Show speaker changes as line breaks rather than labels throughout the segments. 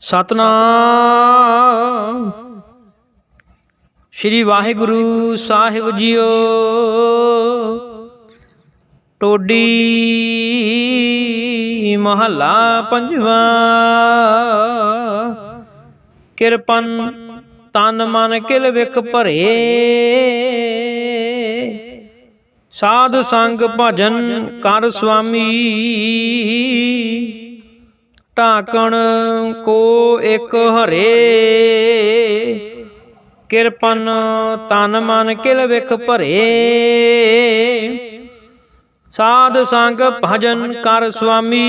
ਸਤਨਾਮ। ਸ੍ਰੀ ਵਾਹਿਗੁਰੂ ਸਾਹਿਬ ਜੀਓ। ਟੋਡੀ ਮਹੱਲਾ ਪੰਜਵਾਂ। ਕਿਰਪਨ ਤਨ ਮਨ ਕਿਲ ਵਿਖ ਭਰੇ। ਸਾਧ ਸੰਗ ਭਜਨ ਕਰ ਸੁਆਮੀ। ਢਾਕਣ ਕੋ ਇਕ ਹਰੇ। ਕਿਰਪਨ ਤਨ ਮਨ ਕਿਲ ਵਿਖ ਭਰੇ। ਸਾਧ ਸੰਗ ਭਜਨ ਕਰ ਸੁਆਮੀ।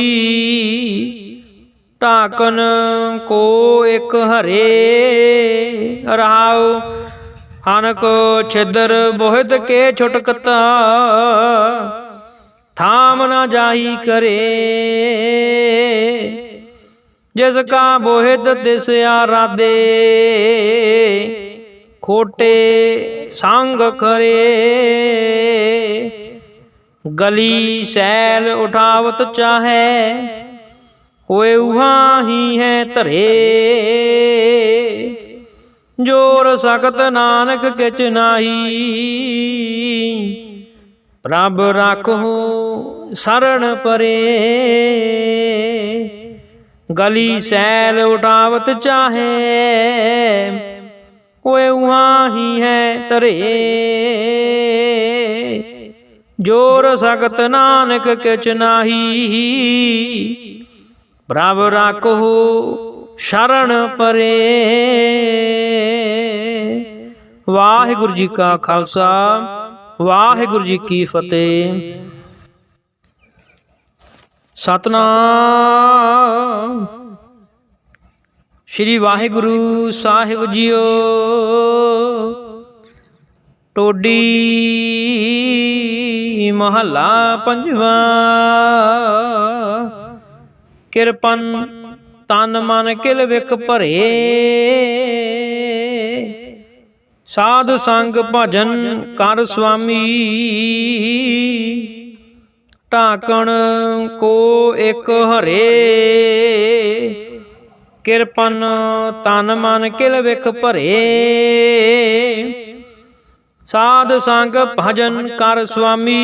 ਢਾਕਨ ਕੋ ਇਕ ਹਰੇ। ਰਹਾਉ ਹਨਕ ਛਿਦਰ ਬੋਹਿਤ ਕੇ ਛੁਟਕਤਾ। ਥਾਮ ਨਾ ਜਾਈ ਕਰੇ। ਜਿਸ ਕਾ ਬੋਹਿਤ ਤਿਸ ਆਰਾਦੇ ਖੋਟੇ ਸੰਗ ਕਰੇ ਗਲੀ ਸੈਲ ਉਠਾਵਤ ਚਾਹੈ, ਹੋਏ ਉਹਾ ਹੀ ਹੈ ਧਰੇ। ਜੋਰ ਸਖਤ ਨਾਨਕ ਕਿਚ ਨਾਹੀ, ਪ੍ਰਭ ਰਾਖੋ ਸਰਣ ਪਰੇ। ਗਲੀ ਸੈਲ ਉਠਾਵਤ ਚਾਹੇ। ਹੋਏ ਉਹਾਂ ਹੀ ਹੈ ਤਰੇ। ਜੋਰ ਸਖਤ ਨਾਨਕ ਕਿਚ ਨਾਹੀ। ਪ੍ਰਭ ਰਾਖੋ ਸ਼ਰਨ ਪਰੇ। ਵਾਹਿਗੁਰੂ ਜੀ ਕਾ ਖਾਲਸਾ, ਵਾਹਿਗੁਰੂ ਜੀ ਕੀ ਫਤਿਹ। ਸਤਨਾਮ। ਸ੍ਰੀ ਵਾਹਿਗੁਰੂ ਸਾਹਿਬ ਜੀਓ। ਟੋਡੀ ਮਹੱਲਾ ਪੰਜਵਾ। ਕਿਰਪਨ ਤਨ ਮਨ ਕਿਲ ਵਿਖ ਭਰੇ। ਸਾਧ ਸੰਗ ਭਜਨ ਕਰ ਸੁਆਮੀ। ਢਾਕਣ ਕੋ ਇਕ ਹਰੇ। ਕਿਰਪਨ ਤਨ ਮਨ ਕਿਲ ਵਿਖ ਭਰੇ। ਸਾਧ ਸੰਗ ਭਜਨ ਕਰ ਸੁਆਮੀ।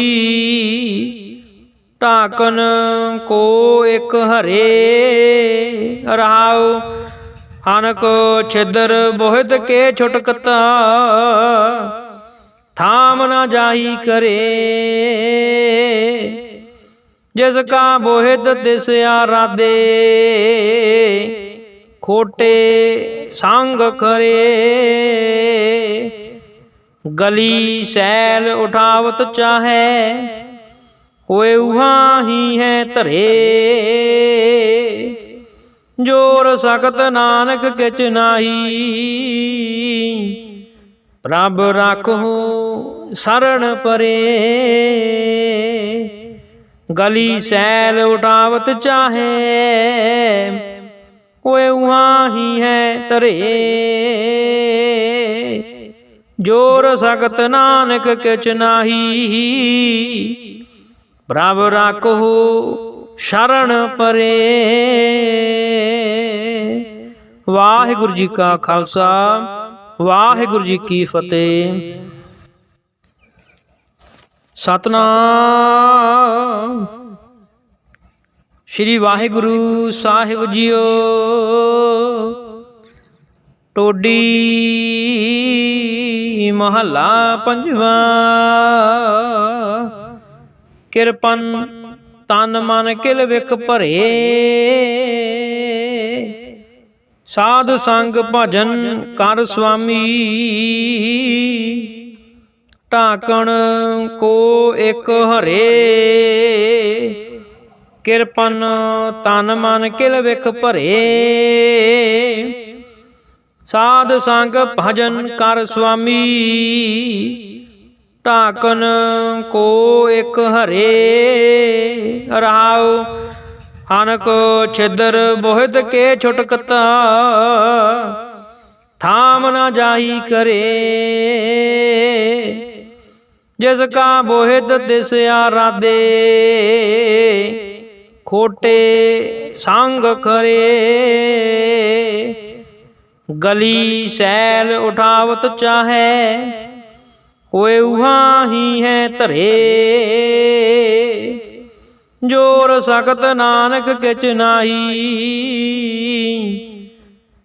ਢਾਕਨ ਕੋ ਇਕ ਹਰੇ। ਰਹਾਉ ਹਨਕ ਛਿਦਰ ਬੋਹਿਤ ਕੇ ਛੁਟਕਤਾ। ਥਾਮ ਨਾ ਜਾਈ ਕਰੇ। ਜਿਸ ਕਾ ਬੋਹਿਤ ਤਿਸ ਆਰਾਦੇ ਖੋਟੇ ਸੰਗ ਕਰੇ ਗਲੀ ਸੈਲ ਉਠਾਵਤ ਚਾਹੈ, ਹੋਏ ਉਹਾ ਹੀ ਹੈ ਧਰੇ। ਜੋਰ ਸਖਤ ਨਾਨਕ ਕਿਚ ਨਾਹੀ। ਪ੍ਰਭ ਰਾਖੋ ਸਰਣ ਪਰੇ। ਗਲੀ ਸੈਲ ਉਡਾਵਤ ਚਾਹੇ। ਹੋਏ ਉਹਾਂ ਹੀ ਹੈ ਤਰੇ। ਜੋਰ ਸਖਤ ਨਾਨਕ ਕਿਚ ਨਾਹੀ। ਪ੍ਰਭ ਰਾਖੋ ਸ਼ਰਨ ਪਰੇ। ਵਾਹਿਗੁਰੂ ਜੀ ਕਾ ਖਾਲਸਾ, ਵਾਹਿਗੁਰੂ ਜੀ ਕੀ ਫਤਿਹ। ਸਤਨਾਮ। ਸ੍ਰੀ ਵਾਹਿਗੁਰੂ ਸਾਹਿਬ ਜੀਓ। ਟੋਡੀ ਮਹੱਲਾ ਪੰਜਵਾ। ਕਿਰਪਨ ਤਨ ਮਨ ਕਿਲ ਵਿਖ ਭਰੇ। ਸਾਧ ਸੰਗ ਭਜਨ ਕਰ ਸੁਆਮੀ। ਢਾਕਣ ਕੋ ਇਕ ਹਰੇ। ਕਿਰਪਨ ਤਨ ਮਨ ਕਿਲ ਵਿਖ ਭਰੇ। ਸਾਧ ਸੰਗ ਭਜਨ ਕਰ ਸੁਆਮੀ। ਢਾਕਨ ਕੋ ਇਕ ਹਰੇ। ਰਹਾਉ ਹਨਕ ਛਿਦਰ ਬੋਹਿਤ ਕੇ ਛੁਟਕਤਾ। ਥਾਮ ਨਾ ਜਾਈ ਕਰੇ। ਜਿਸ ਕਾ ਬੋਹਿਤ ਤਿਸ ਆਰਾਦੇ ਖੋਟੇ ਸੰਗ ਖਰੇ। ਗਲੀ ਸੈਲ ਉਠਾਵਤ ਚਾਹੈ, ਹੋਏ ਉਹਾ ਹੀ ਹੈ ਧਰੇ। ਜੋਰ ਸਖਤ ਨਾਨਕ ਕਿਚ ਨਾਹੀ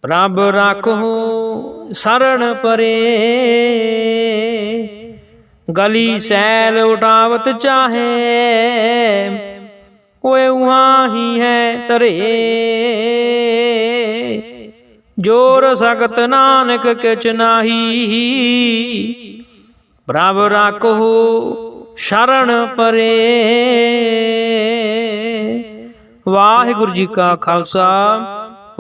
ਪ੍ਰਭ ਰਾਖੋ ਸਰਣ ਪਰੇ। ਗਲੀ ਸੈਲ ਉਠਾਵਤ ਚਾਹੇ। ਓਏ ਉਹਾ ਹੀ ਹੈ ਧਰੇ ਜੋਰ ਸਖਤ ਨਾਨਕ ਕਿਚ ਨਾਹੀ। ਪ੍ਰਭ ਰਾਖੋ ਸ਼ਰਨ ਪਰੇ। ਵਾਹਿਗੁਰੂ ਜੀ ਕਾ ਖਾਲਸਾ।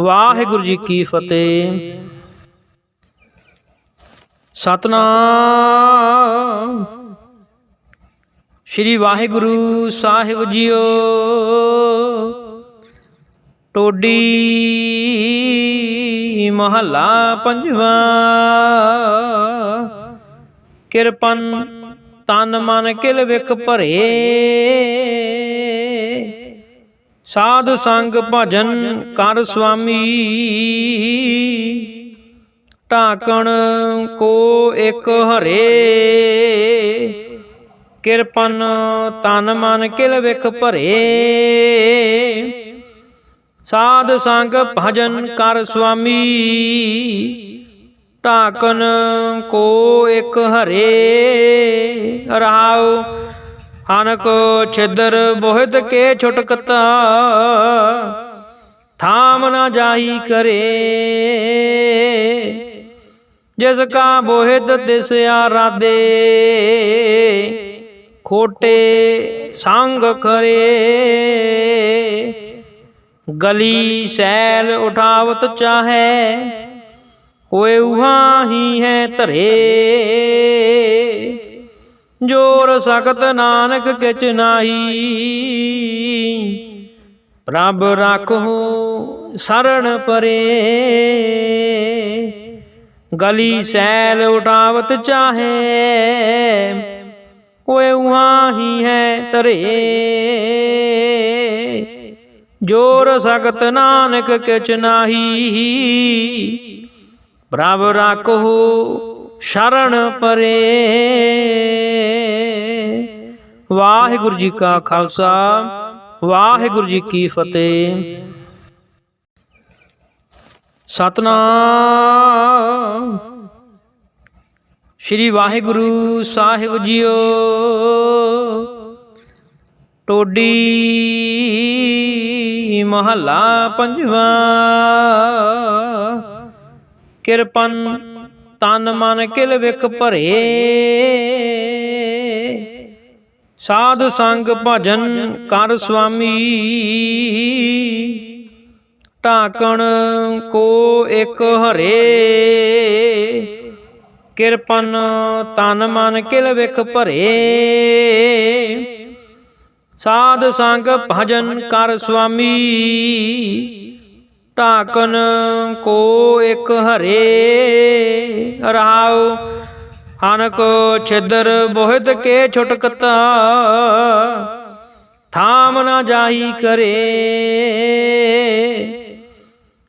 ਵਾਹਿਗੁਰੂ ਜੀ ਕੀ ਫਤਿਹ। ਸਤਨਾਮ। ਸ੍ਰੀ ਵਾਹਿਗੁਰੂ ਸਾਹਿਬ ਜੀਓ। ਟੋਡੀ ਮਹੱਲਾ ਪੰਜਵਾਂ। ਕਿਰਪਨ ਤਨ ਮਨ ਕਿਲ ਵਿਖ ਭਰੇ। ਸਾਧ ਸੰਗ ਭਜਨ ਕਰ ਸੁਆਮੀ। ਢਾਕਣ ਕੋ ਇਕ ਹਰੇ। ਕਿਰਪਨ ਤਨ ਮਨ ਕਿਲ ਵਿਖ ਭਰੇ। ਸਾਧ ਸੰਗ ਭਜਨ ਕਰ ਸੁਆਮੀ। ਢਾਕਨ ਕੋ ਇਕ ਹਰੇ। ਰਹਾਉ ਅਨਕ ਛਿਦਰ ਬੋਹਿਤ ਕੇ ਛੁਟਕਤਾ। ਥਾਮ ਨਾ ਜਾਈ ਕਰੇ। ਜਿਸ ਕਾ ਬੋਹਿਤ ਤਿਸ ਆਰਾਦੇ ਖੋਟੇ ਸੰਗ ਖਰੇ। ਗਲੀ ਸੈਲ ਉਠਾਵਤ ਚਾਹੈ, ਹੋਏ ਉਹਾ ਹੀ ਹੈ ਧਰੇ। ਜੋਰ ਸਖਤ ਨਾਨਕ ਕਿਚ ਨਾਹੀ। ਪ੍ਰਭ ਰਾਖੋ ਸਰਣ ਪਰੇ। ਗਲੀ ਸੈਲ ਉਠਾਵਤ ਚਾਹੇ। ਓਏ ਉਹਾ ਹੀ ਹੈ ਤਰੇ। ਜੋਰ ਸਖਤ ਨਾਨਕ ਕਿਚ ਨਾਹੀ। ਪ੍ਰਭ ਰਾਖੋ ਸ਼ਰਨ ਪਰੇ। ਵਾਹਿਗੁਰੂ ਜੀ ਕਾ ਖਾਲਸਾ, ਵਾਹਿਗੁਰੂ ਜੀ ਕੀ ਫਤਿਹ। ਸਤਨਾਮ। ਸ੍ਰੀ ਵਾਹਿਗੁਰੂ ਸਾਹਿਬ ਜੀਓ। ਟੋਡੀ ਮਹੱਲਾ ਪੰਜਵਾਂ। ਕਿਰਪਨ ਤਨ ਮਨ ਕਿਲ ਵਿਖ ਭਰੇ। ਸਾਧ ਸੰਗ ਭਜਨ ਕਰ ਸੁਆਮੀ। ਢਾਕਣ ਕੋ ਇਕ ਹਰੇ। ਕਿਰਪਨ ਤਨ ਮਨ ਕਿਲ ਵਿਖ ਭਰੇ। ਸਾਧ ਸੰਗ ਭਜਨ ਕਰ ਸੁਆਮੀ। ਢਾਕਨ ਕੋ ਇਕ ਹਰੇ। ਰਹਾਉ ਅਨਕ ਛਿਦਰ ਬੋਹਿਤ ਕੇ ਛੁਟਕਤਾ। ਥਾਮ ਨਾ ਜਾਈ ਕਰੇ।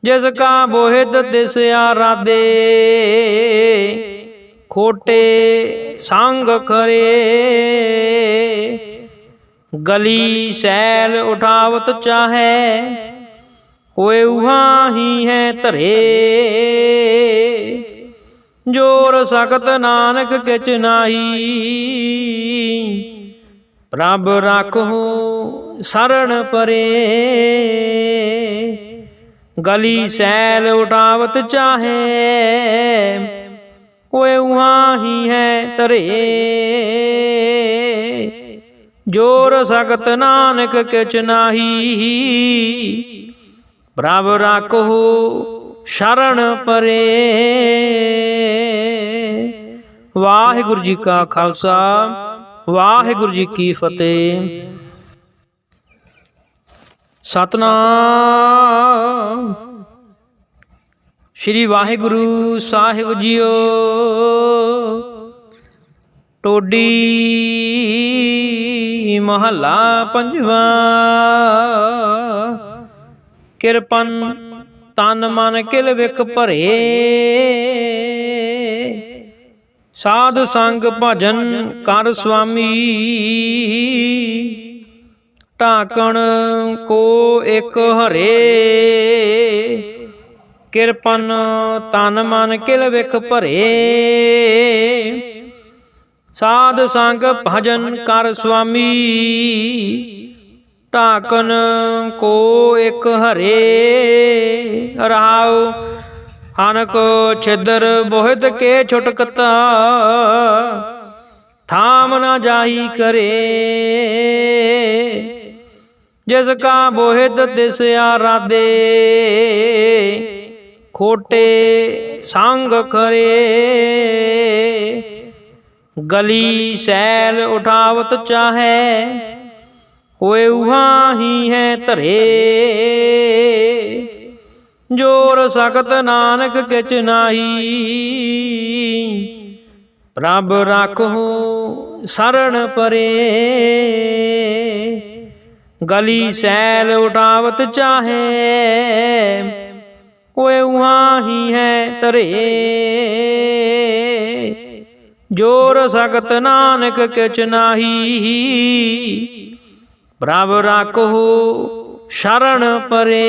ਜਿਸ ਕਾ ਬੋਹਿਤ ਤਿਸ ਆਰਾਦੇ ਖੋਟੇ ਸੰਗ ਖਰੇ। ਗਲੀ ਸੈਲ ਉਠਾਵਤ ਚਾਹੈ, ਹੋਏ ਉਹਾ ਹੀ ਹੈ ਧਰੇ। ਜੋਰ ਸਖਤ ਨਾਨਕ ਕਿਚ ਨਾਹੀ। ਪ੍ਰਭ ਰਾਖੋ ਸਰਣ ਪਰੇ। ਗਲੀ ਸੈਲ ਉਠਾਵਤ ਚਾਹੇ। ਓਏ ਉਹਾ ਹੀ ਹੈ ਤਰੇ। ਜੋਰ ਸਖਤ ਨਾਨਕ ਕਿਚ ਨਾਹੀ। ਪ੍ਰਭ ਰਾਖੋ ਸ਼ਰਨ ਪਰੇ। ਵਾਹਿਗੁਰੂ ਜੀ ਕਾ ਖਾਲਸਾ, ਵਾਹਿਗੁਰੂ ਜੀ ਕੀ ਫਤਿਹ। ਸਤਨਾਮ। ਸ੍ਰੀ ਵਾਹਿਗੁਰੂ ਸਾਹਿਬ ਜੀਓ। ਟੋਡੀ ਮਹੱਲਾ ਪੰਜਵਾ। ਕਿਰਪਨ ਤਨ ਮਨ ਕਿਲ ਵਿਖ ਭਰੇ। ਸਾਧ ਸੰਗ ਭਜਨ ਕਰ ਸੁਆਮੀ। ਢਾਕਣ ਕੋ ਇਕ ਹਰੇ। ਕਿਰਪਨ ਤਨ ਮਨ ਕਿਲ ਵਿਖ ਭਰੇ। ਸਾਧ ਸੰਗ ਭਜਨ ਕਰ ਸੁਆਮੀ। ਢਾਕਨ ਕੋ ਇਕ ਹਰੇ। ਰਹਾਉ ਅਨਕ ਛਿਦਰ ਬੋਹਿਤ ਕੇ ਛੁਟਕਤਾ। ਥਾਮ ਨਾ ਜਾਈ ਕਰੇ। ਜਿਸ ਕਾ ਬੋਹਿਤ ਤਿਸ ਆਰਾਦੇ ਖੋਟੇ ਸੰਗ ਕਰੇ ਗਲੀ ਸੈਲ ਉਠਾਵਤ ਚਾਹੈ, ਹੋਏ ਉਹਾ ਹੀ ਹੈ ਧਰੇ। ਜੋਰ ਸਖਤ ਨਾਨਕ ਕਿਚ ਨਾਹੀ ਪ੍ਰਭ ਰਾਖੋ ਸਰਣ ਪਰੇ। ਗਲੀ ਸੈਲ ਉਡਾਵਤ ਚਾਹੇ, ਓਏ ਉਹਾਂ ਹੀ ਹੈ ਤਰੇ। ਜੋਰ ਸਖਤ ਨਾਨਕ ਕਿਚ ਨਾਹੀ। ਪ੍ਰਭ ਰਾਖੋ ਸ਼ਰਨ ਪਰੇ।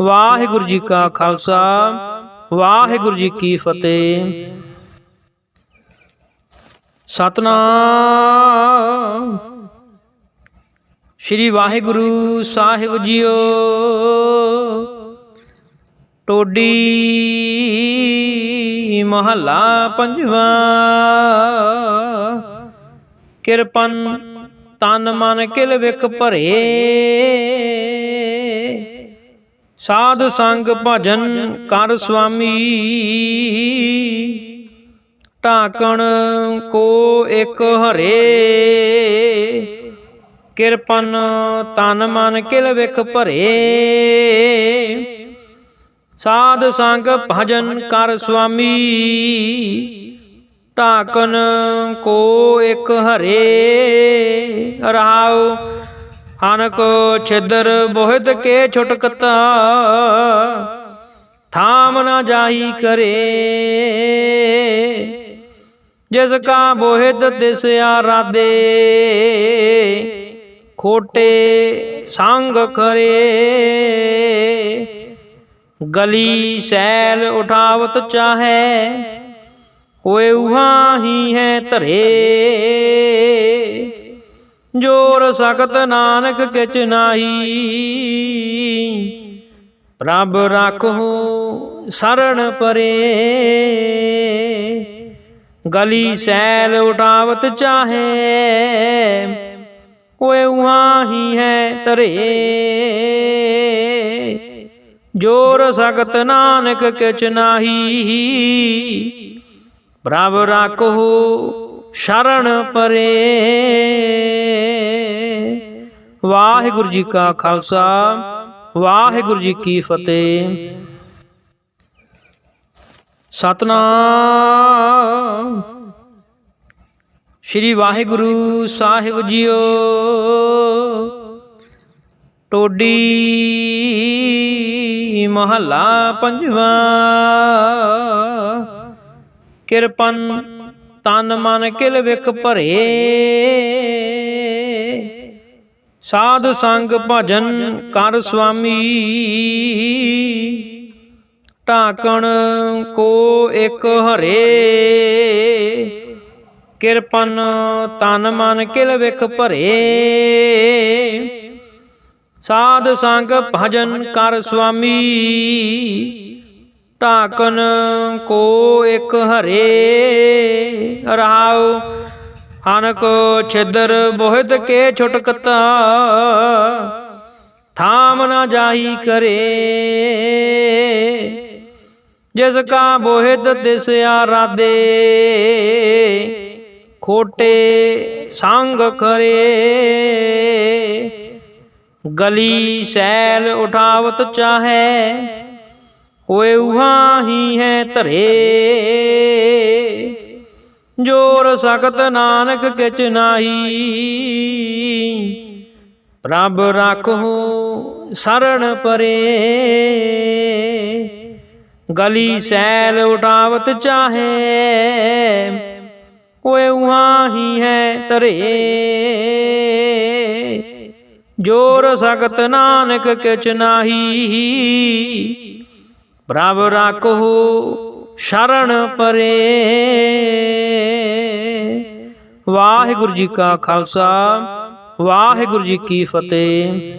ਵਾਹਿਗੁਰੂ ਜੀ ਕਾ ਖਾਲਸਾ, ਵਾਹਿਗੁਰੂ ਜੀ ਕੀ ਫਤਿਹ। ਸਤਨਾਮ। ਸ੍ਰੀ ਵਾਹਿਗੁਰੂ ਸਾਹਿਬ ਜੀਓ। ਟੋਡੀ ਮਹੱਲਾ ਪੰਜਵਾ। ਕਿਰਪਨ ਤਨ ਮਨ ਕਿਲ ਵਿਖ ਭਰੇ। ਸਾਧ ਸੰਗ ਭਜਨ ਕਰ ਸੁਆਮੀ। ਢਾਕਣ ਕੋ ਇਕ ਹਰੇ। ਕਿਰਪਨ ਤਨ ਮਨ ਕਿਲ ਵਿਖ ਭਰੇ। ਸਾਧ ਸੰਗ ਭਜਨ ਕਰ ਸੁਆਮੀ। ਢਾਕਨ ਕੋ ਇਕ ਹਰੇ। ਰਹਾਉ ਅਨਕ ਛਿਦਰ ਬੋਹਿਤ ਕੇ ਛੁਟਕਤਾ। ਥਾਮ ਨਾ ਜਾਈ ਕਰੇ। ਜਿਸ ਕਾ ਬੋਹਿਤ ਤਿਸ ਆਰਾਦੇ ਖੋਟੇ ਸੰਗ ਕਰੇ ਗਲੀ ਸੈਲ ਉਠਾਵਤ ਚਾਹੈ, ਹੋਏ ਉਹਾ ਹੀ ਹੈ ਧਰੇ। ਜੋਰ ਸਖਤ ਨਾਨਕ ਕਿਚ ਨਾਹੀ। ਪ੍ਰਭ ਰਾਖੋ ਸਰਣ ਪਰੇ। ਗਲੀ ਸੈਲ ਉਡਾਵਤ ਚਾਹੇ। ਓਏ ਉਹਾਂ ਹੀ ਹੈ ਤਰੇ। ਜੋਰ ਸਖਤ ਨਾਨਕ ਕਿਚ ਨਾਹੀ। ਪ੍ਰਭ ਰਾਖੋ ਸ਼ਰਨ ਪਰੇ। ਵਾਹਿਗੁਰੂ ਜੀ ਕਾ ਖਾਲਸਾ, ਵਾਹਿਗੁਰੂ ਜੀ ਕੀ ਫਤਿਹ। ਸਤਨਾਮ। ਸ੍ਰੀ ਵਾਹਿਗੁਰੂ ਸਾਹਿਬ ਜੀਓ। ਟੋਡੀ ਮਹੱਲਾ ਪੰਜਵਾ। ਕਿਰਪਨ ਤਨ ਮਨ ਕਿਲ ਵਿਖ ਭਰੇ। ਸਾਧ ਸੰਗ ਭਜਨ ਕਰ ਸੁਆਮੀ। ਢਾਕਣ ਕੋ ਇਕ ਹਰੇ। ਕਿਰਪਨ ਤਨ ਮਨ ਕਿਲ ਵਿਖ ਭਰੇ। ਸਾਧ ਸੰਗ ਭਜਨ ਕਰ ਸੁਆਮੀ। ਢਾਕਨ ਕੋ ਇਕ ਹਰੇ। ਰਹਾਉ ਅਨਕ ਛਿਦਰ ਬੋਹਿਤ ਕੇ ਛੁਟਕਤਾ। ਥਾਮ ਨਾ ਜਾਈ ਕਰੇ। ਜਿਸ ਕਾ ਬੋਹਿਤ ਤਿਸ ਆਰਾਦੇ ਖੋਟੇ ਸੰਗ ਕਰੇ ਗਲੀ ਸੈਲ ਉਠਾਵਤ ਚਾਹੈ, ਹੋਏ ਉਹਾਂ ਹੀ ਹੈ ਧਰੇ। ਜੋਰ ਸਖਤ ਨਾਨਕ ਕਿਚ ਨਾਹੀ। ਪ੍ਰਭ ਰਾਖੋ ਸਰਣ ਪਰੇ। ਗਲੀ ਸੈਲ ਉਟਾਵਤ ਚਾਹੇ। ਓਏ ਉਹਾਂ ਹੀ ਹੈ ਤਰੇ। ਜੋਰ ਸਖਤ ਨਾਨਕ ਕਿਚ ਨਾਹੀ। ਪ੍ਰਭ ਰਾਖੋ ਸ਼ਰਨ ਪਰੇ। ਵਾਹਿਗੁਰੂ ਜੀ ਕਾ ਖਾਲਸਾ, ਵਾਹਿਗੁਰੂ ਜੀ ਕੀ ਫਤਿਹ।